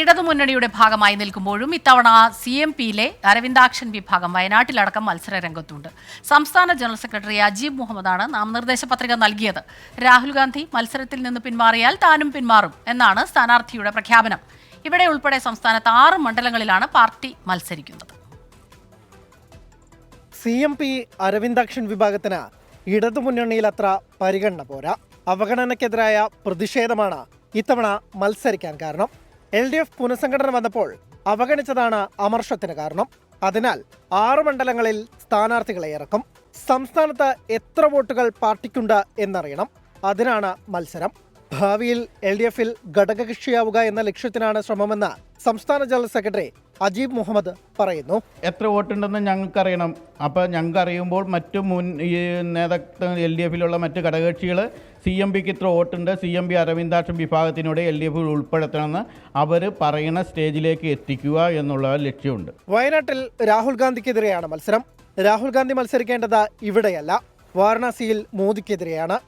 ഇടതുമുന്നണിയുടെ ഭാഗമായി നിൽക്കുമ്പോഴും ഇത്തവണ സി എം പിയിലെ അരവിന്ദാക്ഷൻ വിഭാഗം വയനാട്ടിലടക്കം മത്സര രംഗത്തുണ്ട് സംസ്ഥാന ജനറൽ സെക്രട്ടറി അജീബ് മുഹമ്മദാണ് നാമനിർദ്ദേശ പത്രിക നൽകിയത്. രാഹുൽ ഗാന്ധി മത്സരത്തിൽ നിന്ന് പിന്മാറിയാൽ താനും പിന്മാറും എന്നാണ് സ്ഥാനാർത്ഥിയുടെ പ്രഖ്യാപനം. ഇവിടെ ഉൾപ്പെടെ സംസ്ഥാനത്ത് ആറ് മണ്ഡലങ്ങളിലാണ് പാർട്ടി മത്സരിക്കുന്നത്. സി എം പി അരവിന്ദാക്ഷൻ വിഭാഗത്തിന് ഇടതുമുന്നണിയിൽ അത്ര പരിഗണന പോരാ. അവഗണനയ്ക്കെതിരായ പ്രതിഷേധമാണ് ഇത്തവണ മത്സരിക്കാൻ കാരണം. എൽ ഡി എഫ് പുനഃസംഘടന വന്നപ്പോൾ അവഗണിച്ചതാണ് അമർഷത്തിന് കാരണം. അതിനാൽ ആറ് മണ്ഡലങ്ങളിൽ സ്ഥാനാർത്ഥികളെ ഇറക്കും. സംസ്ഥാനത്ത് എത്ര വോട്ടുകൾ പാർട്ടിക്കുണ്ട് എന്നറിയണം. അതിനാണ് മത്സരം. ഭാവിയിൽ എൽ ഡി എഫിൽ ഘടകകക്ഷിയാവുക എന്ന ലക്ഷ്യത്തിനാണ് ശ്രമമെന്ന് സംസ്ഥാന ജനറൽ സെക്രട്ടറി അജീബ് മുഹമ്മദ് പറയുന്നു. എത്ര വോട്ടുണ്ടെന്ന് ഞങ്ങൾക്കറിയണം. അപ്പോൾ ഞങ്ങൾക്ക് അറിയുമ്പോൾ മറ്റു മുൻ ഈ നേതാക്കൾ എൽ ഡി എഫിലുള്ള മറ്റ് ഘടകകക്ഷികൾ സി എം പിക്ക് ഇത്ര വോട്ടുണ്ട്. സി എം പി അരവിന്ദാക്ഷൻ വിഭാഗത്തിനോട് എൽ ഡി എഫിൽ ഉൾപ്പെടുത്തണമെന്ന് അവർ പറയുന്ന സ്റ്റേജിലേക്ക് എത്തിക്കുക എന്നുള്ള ലക്ഷ്യമുണ്ട്. വയനാട്ടിൽ രാഹുൽ ഗാന്ധിക്കെതിരെയാണ് മത്സരം. രാഹുൽ ഗാന്ധി മത്സരിക്കേണ്ടത് ഇവിടെയല്ല. വാരണാസിയിൽ മോദിക്കെതിരെയാണ്.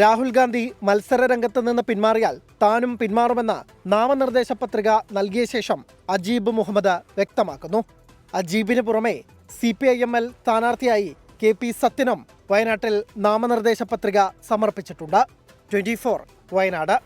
രാഹുൽ ഗാന്ധി മത്സര രംഗത്ത് നിന്ന് പിന്മാറിയാൽ താനും പിന്മാറുമെന്ന നാമനിർദ്ദേശ പത്രിക നൽകിയ ശേഷം അജീബ് മുഹമ്മദ് വ്യക്തമാക്കുന്നു. അജീബിന് പുറമെ C P I M L സ്ഥാനാർത്ഥിയായി കെ പി സത്യനും വയനാട്ടിൽ നാമനിർദ്ദേശ പത്രിക സമർപ്പിച്ചിട്ടുണ്ട്. ട്വന്റി വയനാട്.